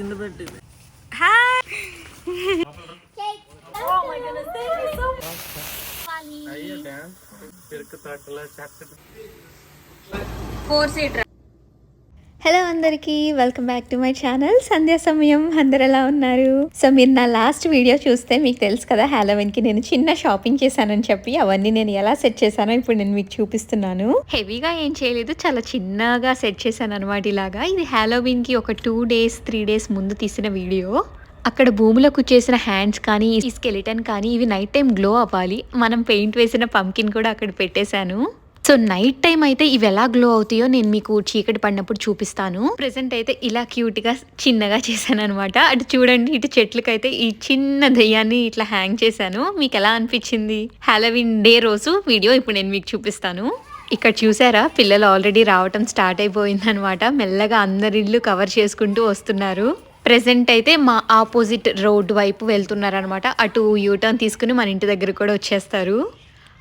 కింద చక్కటి four seater hello అందరికీ welcome back to my channel సంధ్యా సమయం అందరు ఎలా ఉన్నారు? సో మీరు నా లాస్ట్ వీడియో చూస్తే మీకు తెలుసు కదా కి నేను చిన్న షాపింగ్ చేశానని చెప్పి అవన్నీ నేను ఎలా సెట్ చేశానో ఇప్పుడు నేను మీకు చూపిస్తున్నాను. హెవీగా ఏం చేయలేదు చాలా చిన్నగా సెట్ చేశాను అనమాట ఇలాగా. ఇది కి ఒక టూ డేస్ త్రీ డేస్ ముందు తీసిన వీడియో అక్కడ భూములకు చేసిన హ్యాండ్స్ కానీ ఈ స్కెలిటన్ కానీ ఇవి నైట్ టైం గ్లో అవ్వాలి. మనం పెయింట్ వేసిన పంకిన్ కూడా అక్కడ పెట్టేశాను. సో నైట్ టైం అయితే ఇవి ఎలా గ్లో అవుతాయో నేను మీకు చీకటి పడినప్పుడు చూపిస్తాను. ప్రెసెంట్ అయితే ఇలా క్యూట్గా చిన్నగా చేశాను అనమాట అటు చూడండి ఇటు చెట్లకైతే ఈ చిన్న దయ్యాన్ని ఇట్లా హ్యాంగ్ చేశాను. మీకు ఎలా అనిపించింది? హాలోవిన్ డే రోజు వీడియో ఇప్పుడు నేను మీకు చూపిస్తాను. ఇక్కడ చూసారా? పిల్లలు ఆల్రెడీ రావటం స్టార్ట్ అయిపోయింది అనమాట మెల్లగా అందరి ఇల్లు కవర్ చేసుకుంటూ వస్తున్నారు. ప్రెసెంట్ అయితే మా ఆపోజిట్ రోడ్ వైపు వెళ్తున్నారనమాట అటు యూటర్న్ తీసుకుని మన ఇంటి దగ్గర కూడా వచ్చేస్తారు.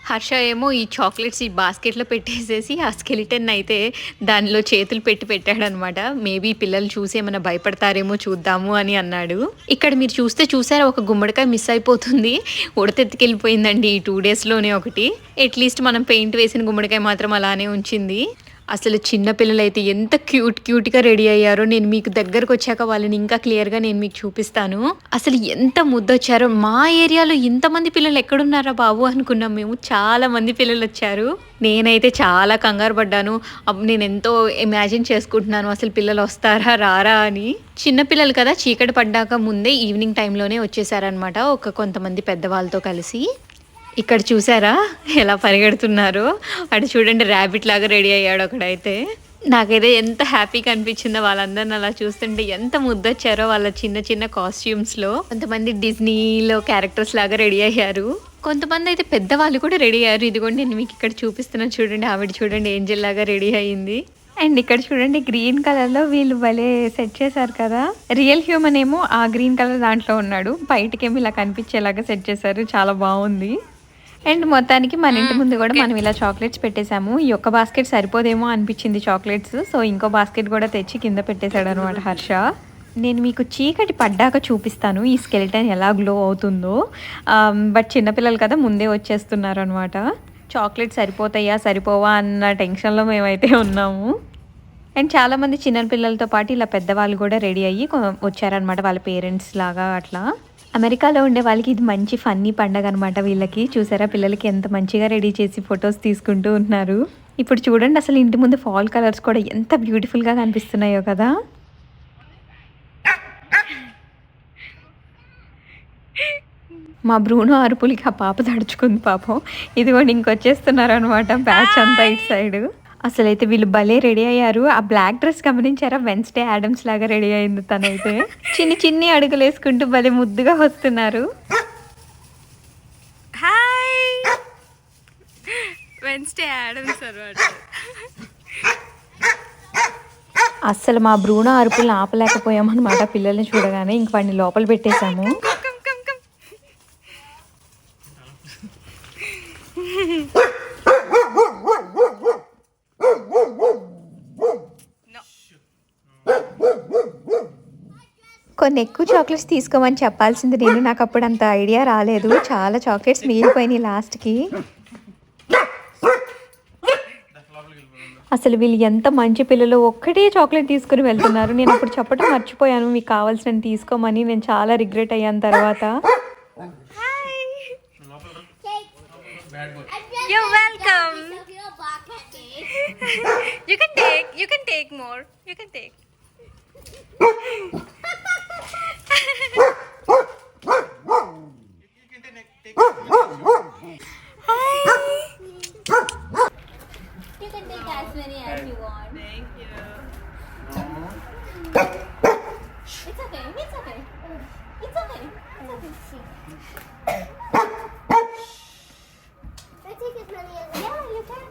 హర్ష ఏమో ఈ చాక్లెట్స్ ఈ బాస్కెట్లో పెట్టేసేసి ఆ స్కెలిటన్ అయితే దానిలో చేతులు పెట్టి పెట్టాడనమాట. మేబీ పిల్లలు చూసి ఏమైనా భయపడతారేమో చూద్దాము అని అన్నాడు. ఇక్కడ మీరు చూస్తే చూసారా ఒక గుమ్మడికాయ మిస్ అయిపోతుంది. ఉడతెత్తుకెళ్ళిపోయిందండి ఈ టూ డేస్లోనే ఒకటి. అట్లీస్ట్ మనం పెయింట్ వేసిన గుమ్మడికాయ మాత్రం అలానే ఉంచింది. అసలు చిన్న అయితే ఎంత క్యూట్ క్యూట్గా రెడీ అయ్యారో నేను మీకు దగ్గరకు వచ్చాక వాళ్ళని ఇంకా క్లియర్గా నేను మీకు చూపిస్తాను. అసలు ఎంత ముద్దొచ్చారో మా ఏరియాలో ఇంతమంది పిల్లలు ఎక్కడున్నారా బాబు అనుకున్నాం మేము. చాలా మంది పిల్లలు వచ్చారు. నేనైతే చాలా కంగారు పడ్డాను. నేను ఎంతో ఇమాజిన్ చేసుకుంటున్నాను అసలు పిల్లలు వస్తారా రారా అని. చిన్నపిల్లలు కదా చీకటి పడ్డాక ముందే ఈవినింగ్ టైంలోనే వచ్చేసారనమాట ఒక కొంతమంది పెద్దవాళ్ళతో కలిసి. ఇక్కడ చూసారా? ఎలా పరిగెడుతున్నారో? అటు చూడండి ర్యాబిట్ లాగా రెడీ అయ్యాడు ఒకడైతే. నాకైతే ఎంత హ్యాపీగా అనిపించిందో వాళ్ళందరిని అలా చూస్తుంటే ఎంత ముద్దొచ్చారో వాళ్ళ చిన్న చిన్న కాస్ట్యూమ్స్లో కొంతమంది డిజ్నీలో క్యారెక్టర్స్ లాగా రెడీ అయ్యారు. కొంతమంది అయితే పెద్దవాళ్ళు కూడా రెడీ అయ్యారు. ఇదిగోండి నేను మీకు ఇక్కడ చూపిస్తున్నాను చూడండి. ఆవిడ చూడండి ఏంజల్ లాగా రెడీ అయ్యింది. అండ్ ఇక్కడ చూడండి గ్రీన్ కలర్లో వీళ్ళు భలే సెట్ చేశారు కదా. రియల్ హ్యూమన్ ఏమో ఆ గ్రీన్ కలర్ దాంట్లో ఉన్నాడు. బయటకేమో ఇలా కనిపించేలాగా సెట్ చేశారు. చాలా బాగుంది. అండ్ మొత్తానికి మన ఇంటి ముందు కూడా మనం ఇలా చాక్లెట్స్ పెట్టేశాము. ఈ ఒక్క బాస్కెట్ సరిపోదేమో అనిపించింది చాక్లెట్స్. సో ఇంకో బాస్కెట్ కూడా తెచ్చి కింద పెట్టేశాడు అనమాట హర్ష. నేను మీకు చీకటి పడ్డాక చూపిస్తాను ఈ స్కెలిటన్ ఎలా గ్లో అవుతుందో. బట్ చిన్నపిల్లలు కదా ముందే వచ్చేస్తున్నారు అనమాట చాక్లెట్ సరిపోతాయా సరిపోవా అన్న టెన్షన్లో మేమైతే ఉన్నాము. అండ్ చాలామంది చిన్న పిల్లలతో పాటు ఇలా పెద్దవాళ్ళు కూడా రెడీ అయ్యి వచ్చారనమాట వాళ్ళ పేరెంట్స్ లాగా అట్లా. అమెరికాలో ఉండే వాళ్ళకి ఇది మంచి ఫన్నీ పండగ అనమాట వీళ్ళకి. చూసారా? పిల్లలకి ఎంత మంచిగా రెడీ చేసి ఫొటోస్ తీసుకుంటూ ఉన్నారు. ఇప్పుడు చూడండి అసలు ఇంటి ముందు ఫాల్ కలర్స్ కూడా ఎంత బ్యూటిఫుల్గా కనిపిస్తున్నాయో కదా. మా బ్రూనో అరుపులకి ఆ పాప తడుచుకుంది పాపం. ఇదిగోండి ఇంకొచ్చేస్తున్నారు అనమాట బ్యాచ్ అంతా ఇటు సైడ్. అసలైతే వీళ్ళు భలే రెడీ అయ్యారు. ఆ బ్లాక్ డ్రెస్ గమనించారా? వెన్స్డే యాడమ్స్ లాగా రెడీ అయింది తనైతే. చిన్ని చిన్ని అడుగులు వేసుకుంటూ భలే ముద్దుగా వస్తున్నారు. హాయ్ వెన్స్డే యాడమ్స్ అనమాట అస్సలు మా బ్రూనో అరుపులను ఆపలేకపోయామన్నమాట పిల్లల్ని చూడగానే. ఇంక వాడిని లోపల పెట్టేశాము. కమ్ కమ్ కమ్ కొన్ని ఎక్కువ చాక్లెట్స్ తీసుకోమని చెప్పాల్సింది నేను. నాకు అప్పుడు అంత ఐడియా రాలేదు. చాలా చాక్లెట్స్ మిగిలిపోయినాయి లాస్ట్కి అసలు వీళ్ళు ఎంత మంచి పిల్లలు. ఒక్కటే చాక్లెట్ తీసుకుని వెళ్తున్నారు. నేను అప్పుడు చెప్పడం మర్చిపోయాను. మీకు కావాల్సిన తీసుకోమని. నేను చాలా రిగ్రెట్ అయ్యాను తర్వాత. You welcome take, you can take more. You can take. You can take as many as you want. Thank you. It's okay. It's okay.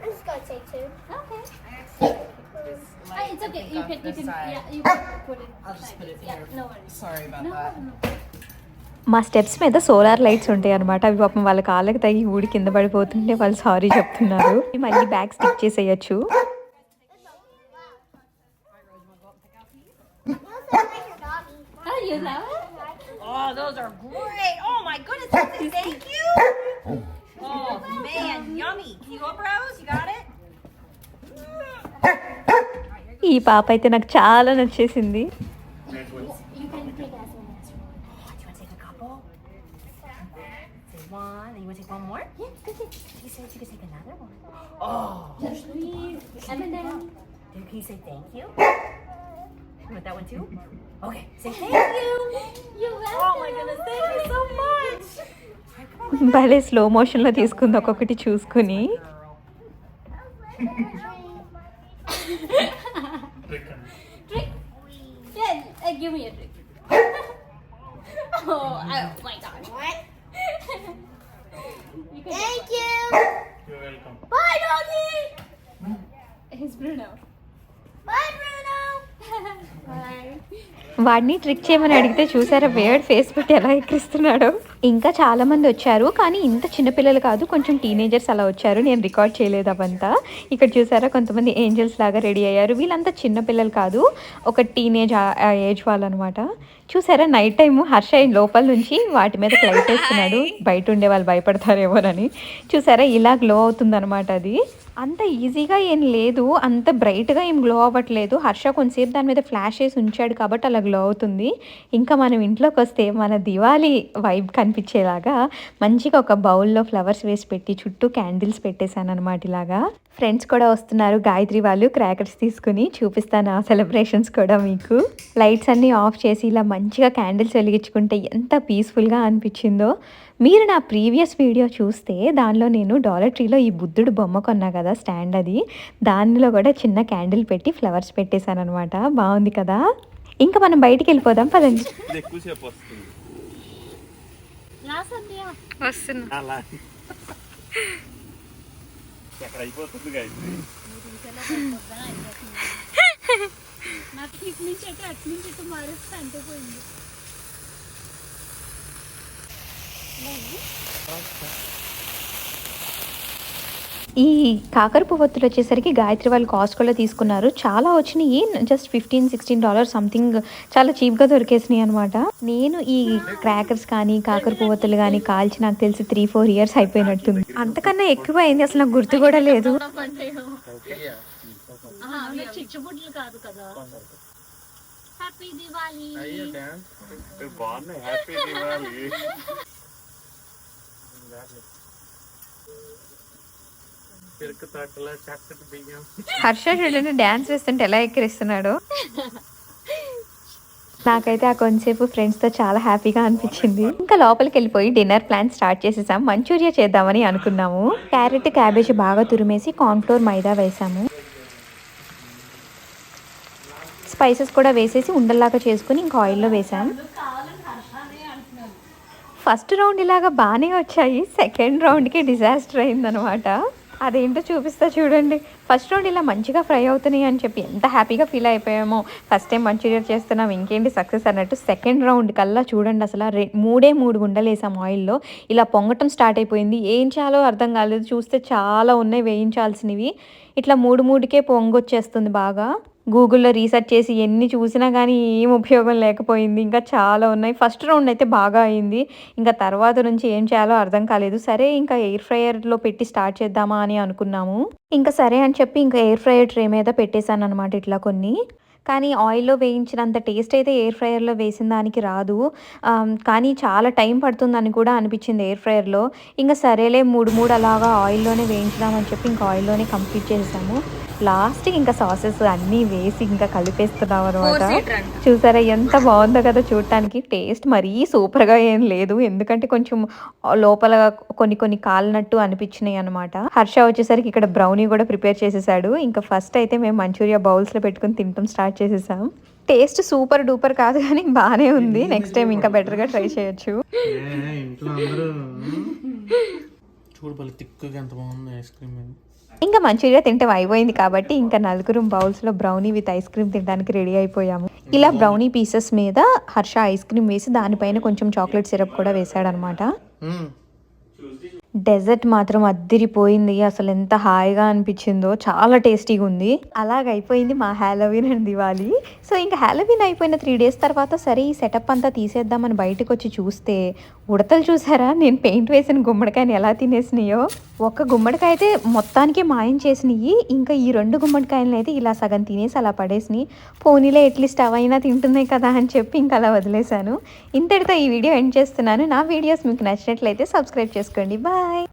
I'm just gonna take two. Okay. Just Ah, it's okay. You can. You can. Yeah, you can put it. I'll just put it this. Yeah, here. no worries. Sorry about No, that. no. మా steps మీద solar lights ఉంటాయి అనమాట అవి పాపం వాళ్ళ కాళ్ళకి తగి ఊడి కింద పడిపోతుంటే వాళ్ళు సారీ చెప్తున్నారు మళ్ళీ బ్యాగ్ స్టిక్ చేసేయచ్చు? Oh, those are great. Oh my goodness. Thank you. Oh man, yummy. Can you go up, Rose? You got it? ఈ పాప అయితే నాకు చాలా నచ్చేసింది. భలే స్లో మోషన్లో తీసుకుంది ఒక్కొక్కటి చూసుకుని. give me a drink. oh, oh my god. you Thank you. వాడిని ట్రిక్ చేయమని అడిగితే చూసారా వేడ్ ఫేస్ పెట్టి ఎలా ఎక్కిస్తున్నాడో ఇంకా చాలా మంది వచ్చారు కానీ ఇంత చిన్నపిల్లలు కాదు కొంచెం టీనేజర్స్ అలా వచ్చారు నేను రికార్డ్ చేయలేదు అవంతా. ఇక్కడ చూసారా కొంతమంది ఏంజల్స్ లాగా రెడీ అయ్యారు వీళ్ళంతా చిన్నపిల్లలు కాదు ఒక టీనేజ్ ఏజ్ వాళ్ళు అనమాట చూసారా నైట్ టైము హర్ష లోపల నుంచి వాటి మీద లైట్ వేస్తున్నాడు బయట ఉండే వాళ్ళు భయపడతారేమోనని. చూసారా ఇలా గ్లో అవుతుంది అది. అంత ఈజీగా ఏం లేదు. అంత బ్రైట్గా ఏం గ్లో అవ్వట్లేదు. హర్ష కొంతసేపు దాని మీద ఫ్లాష్ చేసి ఉంచాడు కాబట్టి అలా గ్లో అవుతుంది. ఇంకా మనం ఇంట్లోకి వస్తే మన దివాళీ వైబ్ కనిపించేలాగా మంచిగా ఒక బౌల్లో ఫ్లవర్స్ వేసి పెట్టి చుట్టూ క్యాండిల్స్ పెట్టేశాను అనమాట ఇలాగా. ఫ్రెండ్స్ కూడా వస్తున్నారు. గాయత్రి వాళ్ళు క్రాకర్స్ తీసుకుని చూపిస్తాను ఆ సెలబ్రేషన్స్ కూడా మీకు. లైట్స్ అన్నీ ఆఫ్ చేసి ఇలా మంచిగా క్యాండిల్స్ వెలిగించుకుంటే ఎంత పీస్ఫుల్గా అనిపించిందో. మీరు నా ప్రీవియస్ వీడియో చూస్తే దానిలో నేను డాలర్ ట్రీలో ఈ బుద్ధుడు బొమ్మ కొన్నా కదా స్టాండ్ అది. దానిలో కూడా చిన్న క్యాండిల్ పెట్టి ఫ్లవర్స్ పెట్టేశాను అనమాట బాగుంది కదా? ఇంకా మనం బయటికి వెళ్ళిపోదాం పదండి. వస్తున్నా. ఎక్కడ అయిపోతుంది నాకు ఇటు నుంచి అటు అటు నుంచి ఇటు మారుస్తే అంతే పోయింది. ఈ కాకర పువ్వొత్తులు వచ్చేసరికి గాయత్రి వాళ్ళు కాస్ట్కోలో తీసుకున్నారు. చాలా వచ్చినాయి. Just fifteen sixteen dollar something చాలా చీప్గా దొరికేసినాయి అనమాట నేను ఈ క్రాకర్స్ కానీ కాకర పువ్వొత్తులు కానీ కాల్చి నాకు తెలిసి త్రీ ఫోర్ ఇయర్స్ అయిపోయినట్టుంది. అంతకన్నా ఎక్కువ అయింది అసలు నాకు గుర్తు కూడా లేదు. కాదు కదా. హ్యాపీ హ్యాపీ హర్ష చూడండి డ్యాన్స్ వేస్తుంటే ఎలా ఎక్కిరిస్తున్నాడు? నాకైతే ఆ కొంతసేపు ఫ్రెండ్స్తో చాలా హ్యాపీగా అనిపించింది. ఇంకా లోపలికి వెళ్ళిపోయి డిన్నర్ ప్లాన్ స్టార్ట్ చేసేసాం. మంచూరియా చేద్దామని అనుకున్నాము. క్యారెట్ క్యాబేజ్ బాగా తురిమేసి కార్న్ఫ్లోర్ మైదా వేసాము. స్పైసెస్ కూడా వేసేసి ఉండల్లాగా చేసుకుని ఇంకా ఆయిల్లో వేసాం. ఫస్ట్ రౌండ్ ఇలాగా బాగానే వచ్చాయి. సెకండ్ రౌండ్కి డిజాస్టర్ అయిందనమాట అదేంటో చూపిస్తా చూడండి. ఫస్ట్ రౌండ్ ఇలా మంచిగా ఫ్రై అవుతున్నాయి అని చెప్పి ఎంత హ్యాపీగా ఫీల్ అయిపోయామో. ఫస్ట్ టైం మంచూరియా చేస్తున్నాం ఇంకేంటి సక్సెస్ అన్నట్టు సెకండ్ రౌండ్ కల్లా చూడండి అసలు రె మూడే మూడు గుండెలు వేసాం ఆయిల్లో ఇలా పొంగటం స్టార్ట్ అయిపోయింది. ఏం చేయాలో అర్థం కాలేదు. చూస్తే చాలా ఉన్నాయి వేయించాల్సినవి. ఇట్లా మూడు మూడుకే పొంగొచ్చేస్తుంది బాగా. గూగుల్లో రీసెర్చ్ చేసి ఎన్ని చూసినా కానీ ఏం ఉపయోగం లేకపోయింది. ఇంకా చాలా ఉన్నాయి. ఫస్ట్ రౌండ్ అయితే బాగా అయింది. ఇంకా తర్వాత నుంచి ఏం చేయాలో అర్థం కాలేదు. సరే ఇంకా ఎయిర్ ఫ్రైయర్లో పెట్టి స్టార్ట్ చేద్దామా అని అనుకున్నాము. ఇంకా సరే అని చెప్పి ఇంకా ఎయిర్ ఫ్రైయర్ ట్రే మీద పెట్టేశాను అనమాట ఇట్లా కొన్ని. కానీ ఆయిల్లో వేయించినంత టేస్ట్ అయితే ఎయిర్ ఫ్రైయర్లో వేసిన దానికి రాదు. కానీ చాలా టైం పడుతుందని కూడా అనిపించింది ఎయిర్ ఫ్రైయర్లో. ఇంకా సరేలే మూడు మూడు అలాగా ఆయిల్లోనే వేయించుదామని చెప్పి ఇంకా ఆయిల్లోనే కంప్లీట్ చేసాము లాస్ట్ ఇంకా సాసెస్ అన్నీ వేసి ఇంకా కలిపేస్తున్నాం అనమాట చూసారా ఎంత బాగుందో కదా చూడటానికి. టేస్ట్ మరీ సూపర్గా ఏం లేదు. ఎందుకంటే కొంచెం లోపల కొన్ని కొన్ని కాలినట్టు అనిపించినాయి అనమాట హర్ష వచ్చేసరికి ఇక్కడ బ్రౌనీ కూడా ప్రిపేర్ చేసేసాడు. ఇంకా ఫస్ట్ అయితే మేము మంచూరియా బౌల్స్లో పెట్టుకుని తినటం స్టార్ట్ చేసేసాం. టేస్ట్ సూపర్ డూపర్ కాదు కానీ బాగానే ఉంది. నెక్స్ట్ టైం ఇంకా బెటర్గా ట్రై చేయొచ్చు. ఇంట్లో అందరూ. చూడు ఎంత బాగుంది ఐస్ క్రీమ్. ఇంకా మంచూరియా తింటే అయిపోయింది కాబట్టి ఇంకా నలుగురు బౌల్స్లో బ్రౌనీ విత్ ఐస్ క్రీమ్ తినడానికి రెడీ అయిపోయాము. ఇలా బ్రౌనీ పీసెస్ మీద హర్ష ఐస్ క్రీమ్ వేసి దానిపైన కొంచెం చాక్లెట్ సిరప్ కూడా వేసాడనమాట డెజర్ట్ మాత్రం అద్దిరిపోయింది అసలు ఎంత హాయిగా అనిపించిందో చాలా టేస్టీగా ఉంది. అలాగైపోయింది మా హ్యాలోవిన్ అండ్ దివాలి సో ఇంకా హ్యాలోవిన్ అయిపోయిన త్రీ డేస్ తర్వాత సరే ఈ సెటప్ అంతా తీసేద్దామని బయటకు వచ్చి చూస్తే ఉడతలు చూసారా? నేను పెయింట్ వేసిన గుమ్మడికాయని ఎలా తినేసినాయో? ఒక గుమ్మడికాయ అయితే మొత్తానికి మాయం చేసినాయి. ఇంకా ఈ రెండు గుమ్మడికాయలను అయితే ఇలా సగం తినేసి అలా పడేసినాయి. పోనీలో ఎట్లీస్ట్ అవైనా తింటున్నాయి కదా అని చెప్పి ఇంకా అలా వదిలేశాను. ఇంతటితో ఈ వీడియో ఎండ్ చేస్తున్నాను. నా వీడియోస్ మీకు నచ్చినట్లయితే సబ్స్క్రైబ్ చేసుకోండి. బాయ్!